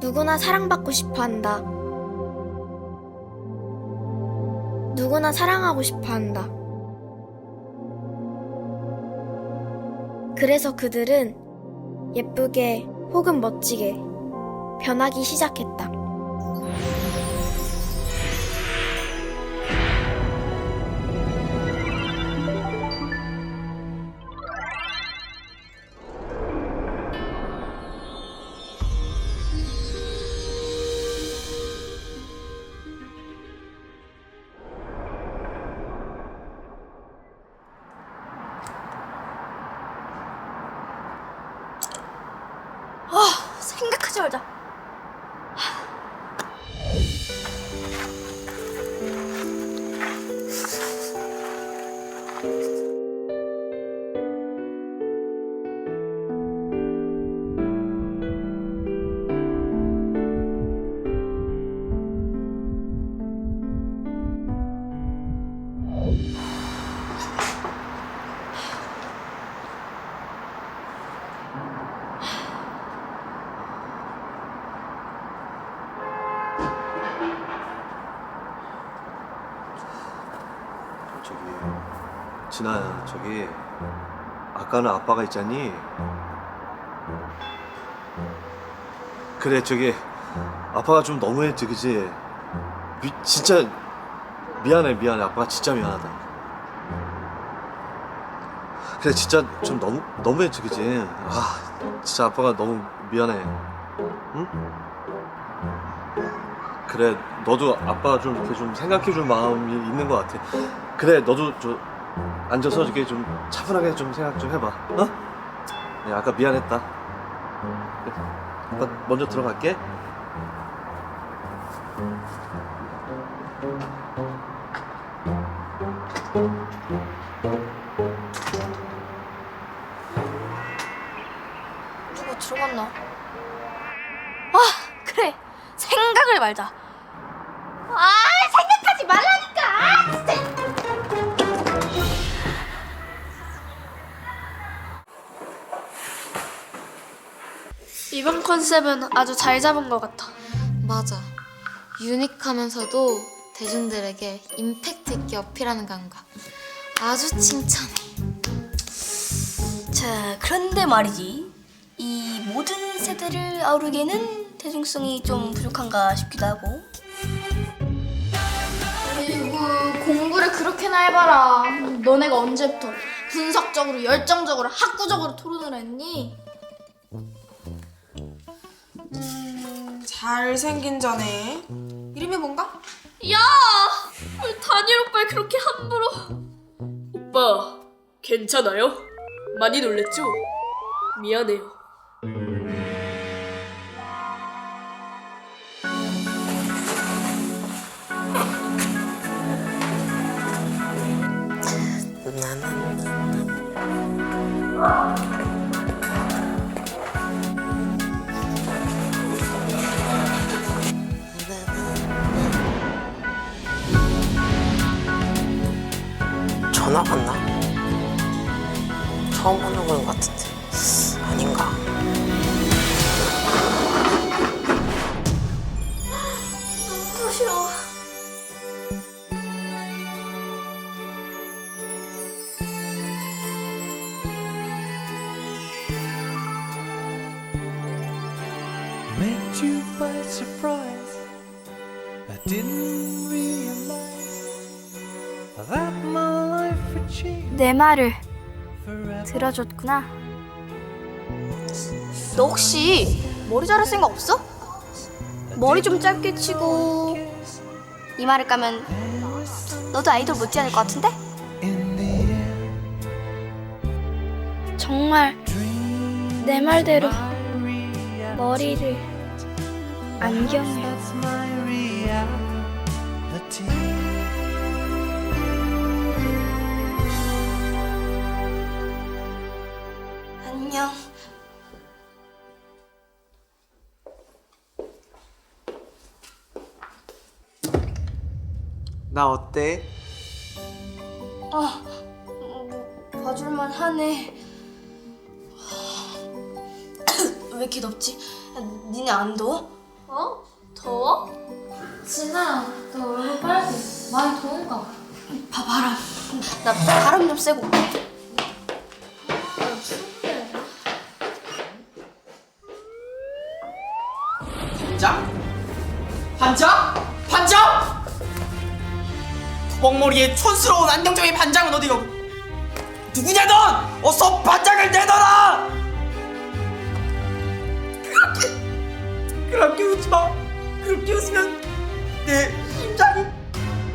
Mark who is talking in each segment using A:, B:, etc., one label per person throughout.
A: 누구나 사랑받고 싶어 한다. 누구나 사랑하고 싶어 한다. 그래서 그들은 예쁘게 혹은 멋지게 변하기 시작했다. 생각하지 말자.
B: 저기 진아야 저기 아까는 아빠가 있잖니? 그래 저기 아빠가 좀 너무했지 그지? 미, 진짜 미안해 미안해. 아빠가 진짜 미안하다. 그래 진짜 좀 너무 너무했지 그지? 아 진짜 아빠가 너무 미안해. 응? 그래 너도 아빠가 좀 이렇게 좀 생각해 줄 마음이 있는 것 같아 그래 너도 저 앉아서 이렇게 좀 차분하게 좀 생각 좀 해봐 어? 야, 아까 미안했다 그래, 먼저 들어갈게
A: 누구 들어갔나? 아, 그래. 생각을 말자. 이번 컨셉은 아주 잘 잡은 것 같아.
C: 맞아. 유니크하면서도 대중들에게 임팩트 있게 어필하는 감각. 아주 칭찬해.
D: 자, 그런데 말이지. 이 모든 세대를 아우르기에는 대중성이 좀 부족한가 싶기도 하고.
A: 그리고 공부를 그렇게나 해봐라. 너네가 언제부터 분석적으로, 열정적으로, 학구적으로 토론을 했니?
E: 잘생긴 자네. 이름이 뭔가?
F: 야! 왜 다니엘 오빠를 그렇게 함부로 오빠 괜찮아요? 많이 놀랬죠? 미안해요
G: met you by surprise. I didn't realize that my life would change
A: 내 말을. 들어줬구나. 너 혹시 머리 자를 생각 없어? 머리 좀 짧게 치고 이마를 까면 너도 아이돌 못지않을 것 같은데?
G: In the end,
A: 정말 내 말대로. 머리를 안경을.
D: 안녕.
H: 나 어때?
D: 아, 뭐, 봐줄만 하네. 왜 이렇게 덥지? 야, 니네 안 더워?
I: 어? 더워?
C: 진아, 너 얼굴 빨개. 많이 더운가 봐.
A: 봐봐라. 나 바람 좀 쐬고 올게.
J: 반장? 반장? 반장? 투벅머리의 촌스러운 안정적인 반장은 어디로? 누구냐 넌? 어서 반장을 내놔라! 그렇게 웃지 마. 그렇게 웃으면 내 심장이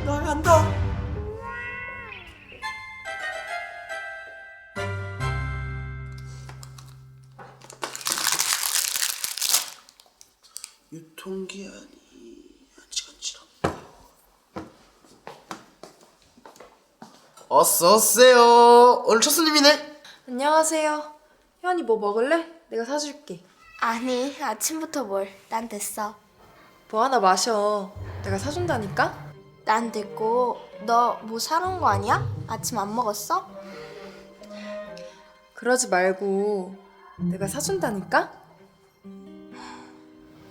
J: 나간다. 유통기한이 아직 안 지났다. 어서 오세요. 오늘 첫 손님이네.
E: 안녕하세요. 현이 뭐 먹을래? 내가 사줄게.
A: 아니 아침부터 뭘? 난 됐어.
E: 뭐 하나 마셔. 내가 사준다니까?
A: 난 됐고 너 뭐 사러 온거 아니야? 아침 안 먹었어?
E: 그러지 말고 내가 사준다니까?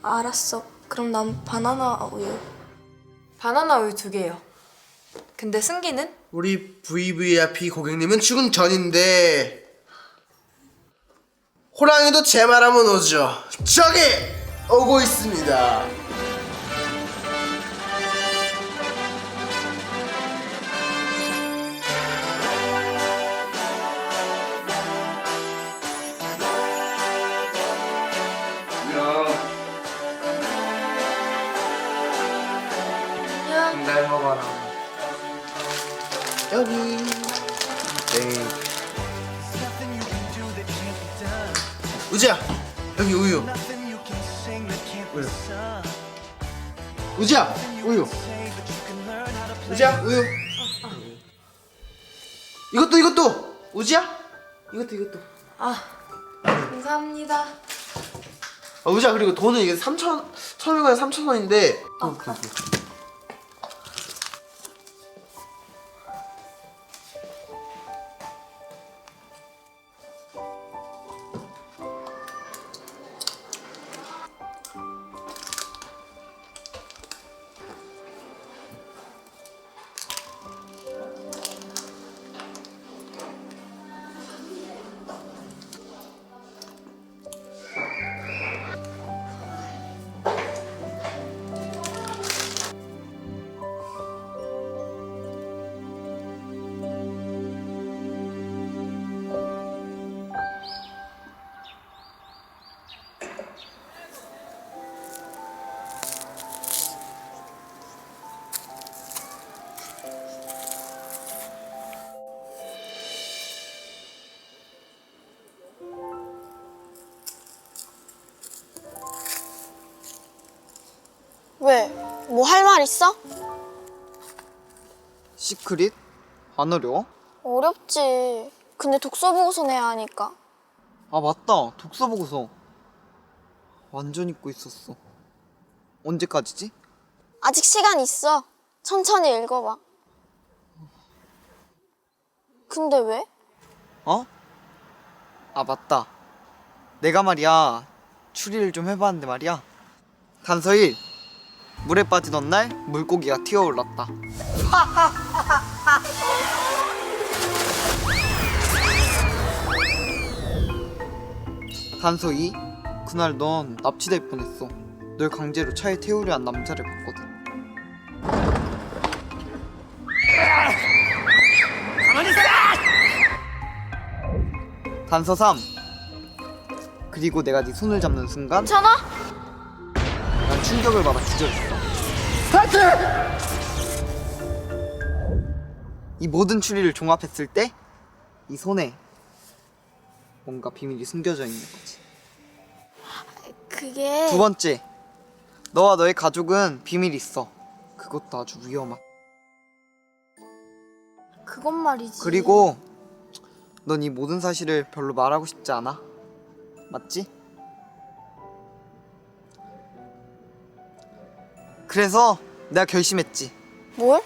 A: 알았어. 그럼 난 바나나 우유.
E: 바나나 우유 두 개요. 근데 승기는?
J: 우리 VVIP 고객님은 출근 전인데 호랑이도 제 말하면 오죠. 저기 오고 있습니다. 우지야 우유. 우지야 우유. 이것도 이것도 우지야 이것도 이것도.
E: 감사합니다.
J: 아, 우지야 그리고 돈은 이게 3천 1,500원에 3천 원인데.
A: 왜? 뭐 할 말 있어?
K: 시크릿? 안 어려워?
A: 어렵지. 근데 독서 보고서 내야 하니까.
K: 아 맞다 독서 보고서 완전 잊고 있었어 언제까지지?
A: 아직 시간 있어. 천천히 읽어봐. 근데 왜?
K: 어? 아 맞다 내가 말이야 추리를 좀 해봤는데 말이야 단서 1 물에 빠지던 날 물고기가 튀어올랐다. 단서 2 그날 넌 납치될 뻔했어. 널 강제로 차에 태우려 한 남자를 봤거든. 단서 3 그리고 내가 네 손을 잡는 순간
A: 괜찮아?
K: 난 충격을 받아 기절했어 이 모든 추리를 종합했을 때 이 손에 뭔가 비밀이 숨겨져 있는 거지
A: 그게
K: 두 번째 너와 너의 가족은 비밀이 있어 그것도 아주 위험한
A: 그건 말이지.
K: 그리고 넌 이 모든 사실을 별로 말하고 싶지 않아 맞지? 그래서 내가 결심했지.
A: 뭘?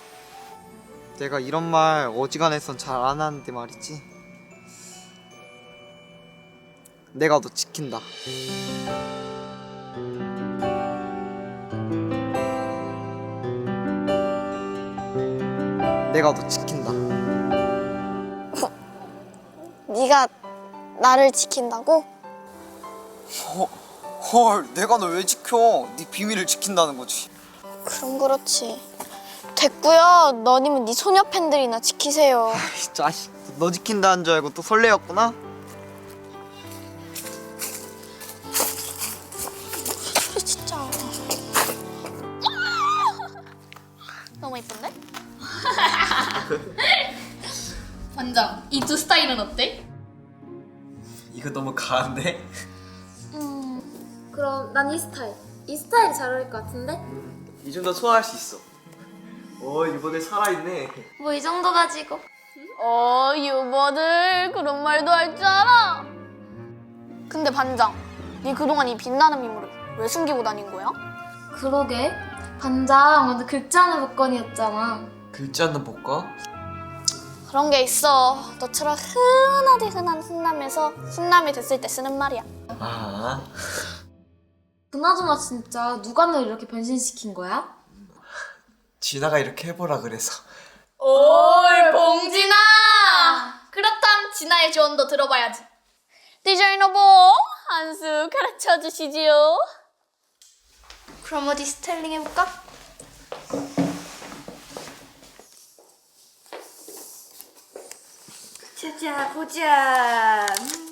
K: 내가 이런 말 어지간해선 잘 안 하는데 말이지. 내가 너 지킨다. 내가 너 지킨다.
A: 네가 나를 지킨다고?
K: 헐, 내가 너 왜 지켜? 네 비밀을 지킨다는 거지.
A: 그럼 그렇지. 됐고요. 너님은 네 소녀 팬들이나 지키세요.
K: 이 자식, 너 지킨다는 줄 알고 또 설레였구나.
A: 진짜. 너무 이쁜데?
F: 반장, 이 두 스타일은 어때?
K: 이거 너무 가한데?
C: 그럼 난 이 스타일. 이 스타일이 잘 어울릴 것 같은데?
K: 이 정도 소화할 수 있어. 오, 이번에 살아있네.
C: 뭐 이 정도 가지고.
A: 어, 유머들 그런 말도 할 줄 알아. 근데 반장, 네 그동안 이 빛나는 미모를 왜 숨기고 다닌 거야?
C: 그러게. 반장 오늘 글자 하는 복권이었잖아.
K: 글자 않는 복권?
A: 그런 게 있어. 너처럼 흔하디 흔한 훈남에서 훈남이 됐을 때 쓰는 말이야.
K: 아,
C: 그나저나 진짜 누가 널 이렇게 변신시킨 거야?
K: 진아가 이렇게 해보라 그래서.
F: 올 봉진아! 그렇담 진아의 조언도 들어봐야지.
A: 디자이너 보 한수 가르쳐 주시지요. 그럼 어디 스타일링 해볼까?
L: 자자 보자. 음,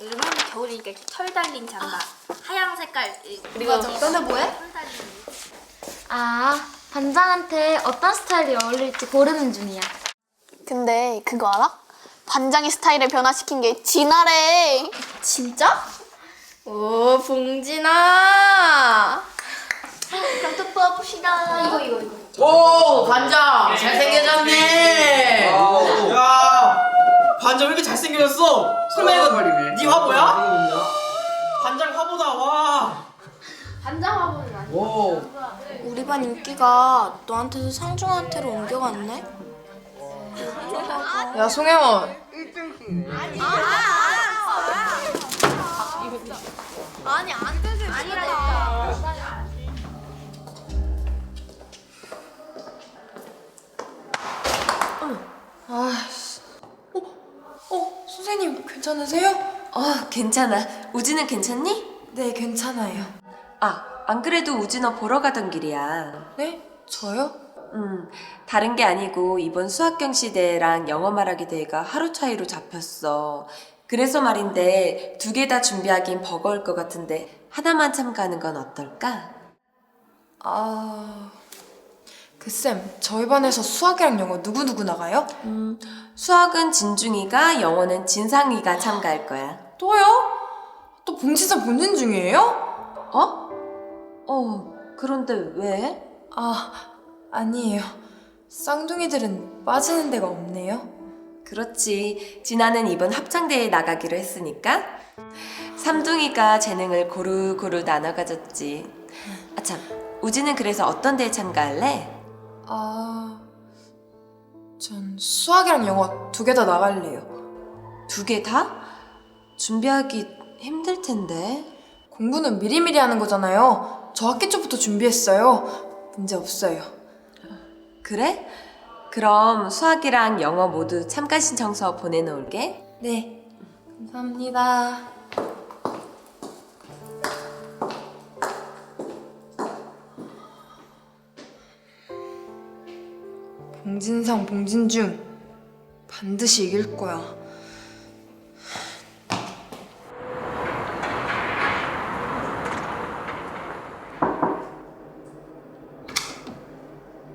L: 여름은 겨울이니까 이렇게 털 달린 잠바, 하얀 색깔 그리고
C: 너네 뭐해? 아, 반장한테 어떤 스타일이 어울릴지 고르는 중이야.
A: 근데 그거 알아? 반장의 스타일을 변화시킨 게 진아래.
L: 진짜? 오 봉진아.
A: 그럼 또 뽑읍시다. 이거 이거 이거.
H: 오 반장 잘생겨졌네. 야 반장 왜 이렇게 잘생겨졌어? 설마 이거 네 화보야? 반장 화보다 와.
C: 반장 화보는 아니야.
H: 오.
A: 우리 반 인기가 너한테서 상중한테로 옮겨갔네.
E: 야 송혜원
A: 아니 안 되지. 아니라니까.
E: 어 선생님 괜찮으세요?
M: 어, 괜찮아. 우진은 괜찮니?
E: 네 괜찮아요.
M: 아, 안 그래도 우진 너 보러 가던 길이야.
E: 네? 저요?
M: 음, 다른 게 아니고 이번 수학경시 대회랑 영어 말하기 대회가 하루 차이로 잡혔어. 그래서 말인데 두 개 다 준비하긴 버거울 것 같은데 하나만 참가하는 건 어떨까?
E: 아... 그 쌤, 저희 반에서 수학이랑 영어 누구누구 나가요?
M: 음, 수학은 진중이가, 영어는 진상이가 참가할 거야.
E: 또요? 또 봉지사 본진 중이에요?
M: 어? 어, 그런데 왜?
E: 아, 아니에요. 쌍둥이들은 빠지는 데가 없네요.
M: 그렇지. 진아는 이번 합창대회에 나가기로 했으니까. 삼둥이가 재능을 고루고루 나눠 가졌지. 아 참, 우진은 그래서 어떤 대회 참가할래?
E: 아... 전 수학이랑 영어 두 개 다 나갈래요.
M: 두 개 다? 준비하기 힘들 텐데.
E: 공부는 미리미리 하는 거잖아요. 저 학기 초부터 준비했어요. 문제 없어요.
M: 그래? 그럼 수학이랑 영어 모두 참가 신청서 보내놓을게.
E: 네, 감사합니다. 봉진상, 봉진중 반드시 이길 거야.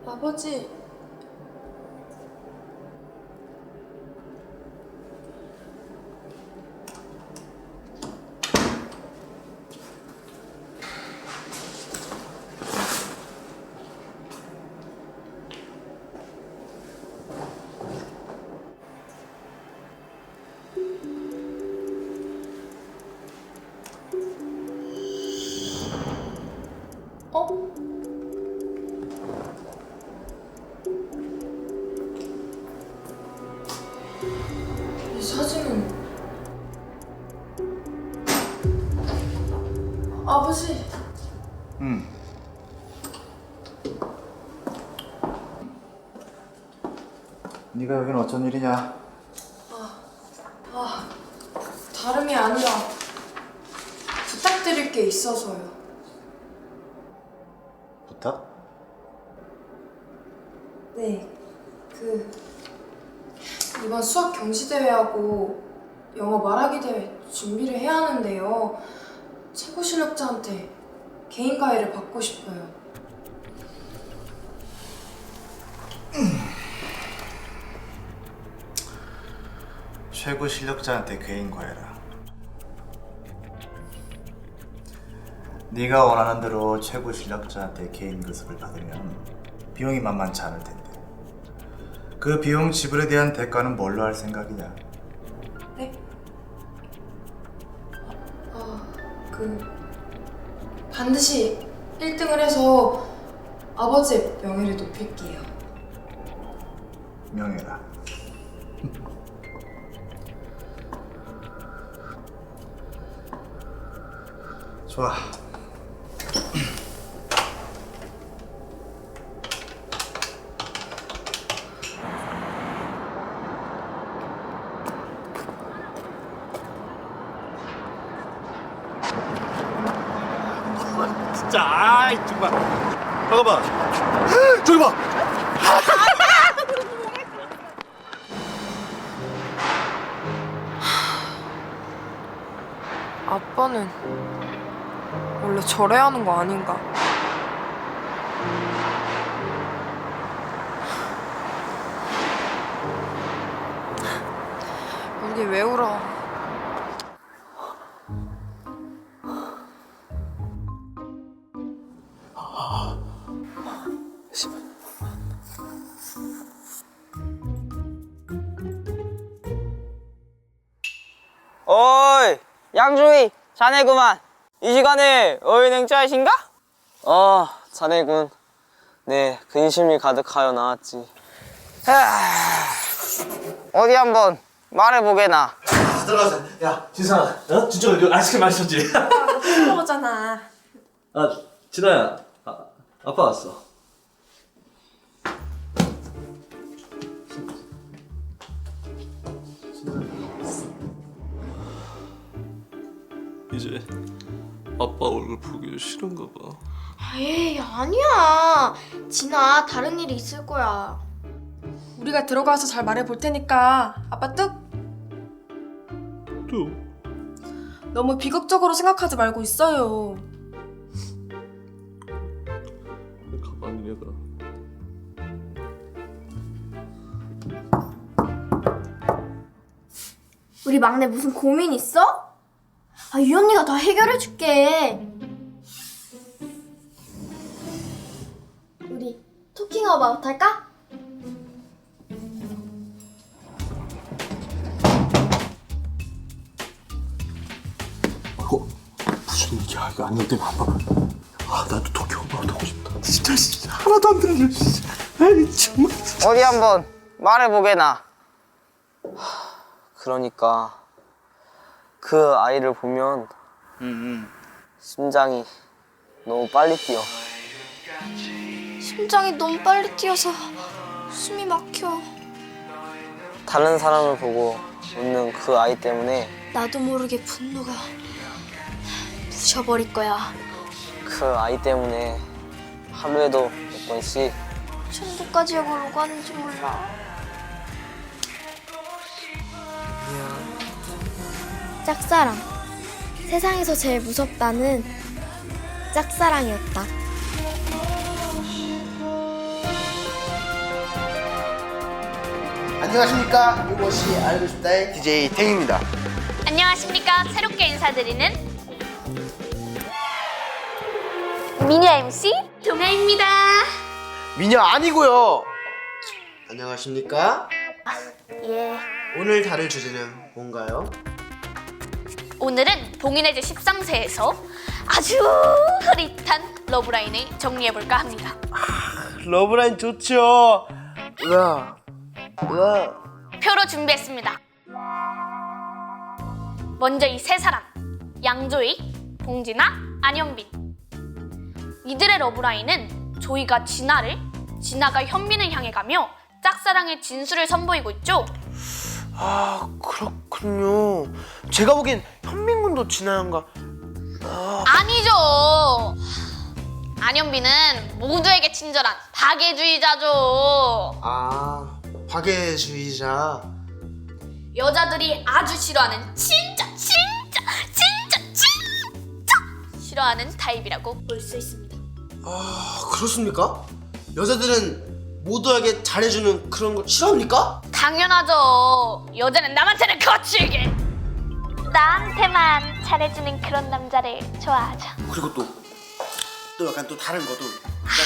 E: 아버지,
G: 네가 여긴 어쩐 일이냐?
E: 아, 다름이 아니라 부탁드릴 게 있어서요.
G: 부탁?
E: 네, 그 이번 수학 경시 대회하고 영어 말하기 대회 준비를 해야 하는데요. 최고 실력자한테 개인 과외를 받고 싶어요.
G: 최고 실력자한테 개인 과외라. 네가 원하는 대로 최고 실력자한테 개인 교습을 받으면 비용이 만만치 않을 텐데. 그 비용 지불에 대한 대가는 뭘로 할 생각이냐?
E: 네? 아, 그 반드시 1등을 해서 아버지의 명예를 높일게요.
G: 명예라. 좋아.
B: 진짜 아이 정말. 잠깐만. 저기 봐.
E: 아빠는 원래 저래야 하는 거 아닌가? 여기 왜 울어?
N: 어이 양조이 자네구만 이 시간에 어인행차이신가? 어 자네군 네 근심이 가득하여 나왔지 어디 한번 말해보게나
B: 아, 들어가자 야 진상아 어? 진짜 이거 아이스크림 맛있었지?
E: 먹었잖아.
B: 아 진아야 아, 아빠 왔어 이제 아빠 얼굴 보기 싫은가 봐
L: 에이 아니야. 진아 다른 일이 있을 거야.
E: 우리가 들어가서 잘 말해 볼 테니까 아빠 뚝
B: 또?
E: 너무 비극적으로 생각하지 말고 있어요.
B: 가만히 해봐
A: 우리 막내 무슨 고민 있어? 아, 이 언니가 다 해결해 줄게. 우리 토킹 어바웃 할까?
B: 이거 무슨 얘기야? 이거 안녕 때문에 아 나도 도쿄 오빠 하고 싶다. 진짜 진짜 하나도 안 들려 진짜. 아이 정말.
N: 어디 한번 말해보게나. 하, 그러니까 그 아이를 보면 심장이 너무 빨리 뛰어
A: 심장이 너무 빨리 뛰어서 숨이 막혀.
N: 다른 사람을 보고 웃는 그 아이 때문에
A: 나도 모르게 분노가 부셔버릴 거야.
N: 그 아이 때문에 하루에도 몇 번씩
A: 천국까지 역을 오가는지 몰라. 짝사랑. 세상에서 제일 무섭다는 짝사랑이었다.
J: 안녕하십니까 이것이 알고 싶다의 DJ 탱입니다
F: 안녕하십니까. 새롭게 인사드리는
A: 미니 MC
F: 동아입니다.
J: 미녀 아니고요 안녕하십니까
A: 예.
J: 오늘 다룰 주제는 뭔가요?
F: 오늘은 봉인해제 13세에서 아주 흐릿한 러브라인을 정리해볼까 합니다.
J: 러브라인 좋죠 으아 으아
F: 표로 준비했습니다. 먼저 이 세 사람 양조희, 봉진아, 안현빈 이들의 러브라인은 조이가 진아를 진아가 현빈을 향해 가며 짝사랑의 진수를 선보이고 있죠.
J: 아 그렇군요. 제가 보기엔 현민군도 진아양과
F: 아니죠. 안현빈은 모두에게 친절한 박애주의자죠.
J: 아 박애주의자.
F: 여자들이 아주 싫어하는 진짜 진짜 진짜 진짜 싫어하는 타입이라고 볼 수 있습니다.
J: 아 그렇습니까? 여자들은 모두에게 잘해주는 그런 걸 싫어합니까?
F: 당연하죠. 여자는 남한테는 거칠게 나한테만 잘해주는 그런 남자를 좋아하죠.
J: 그리고 또 또 약간 또 다른 거도 약간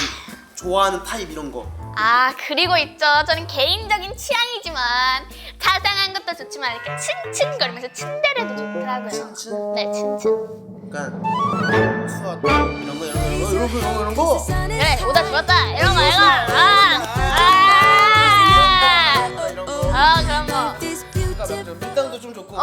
J: 좋아하는 타입 이런 거.
F: 아 그리고 있죠. 저는 개인적인 취향이지만 자상한 것도 좋지만 이렇게 츤츤거리면서 침대래도 좋더라고요.
J: 츤츤?
F: 네 츤츤.
J: 약간 수학 이런 거 이런 거 이런 거 이런 거 이런 거.
F: 그래 오다 죽었다 이런 거 이런 거. 아, 아, 아 그런 거.
J: 그러니까 밀당도 좀 좋고.
F: 어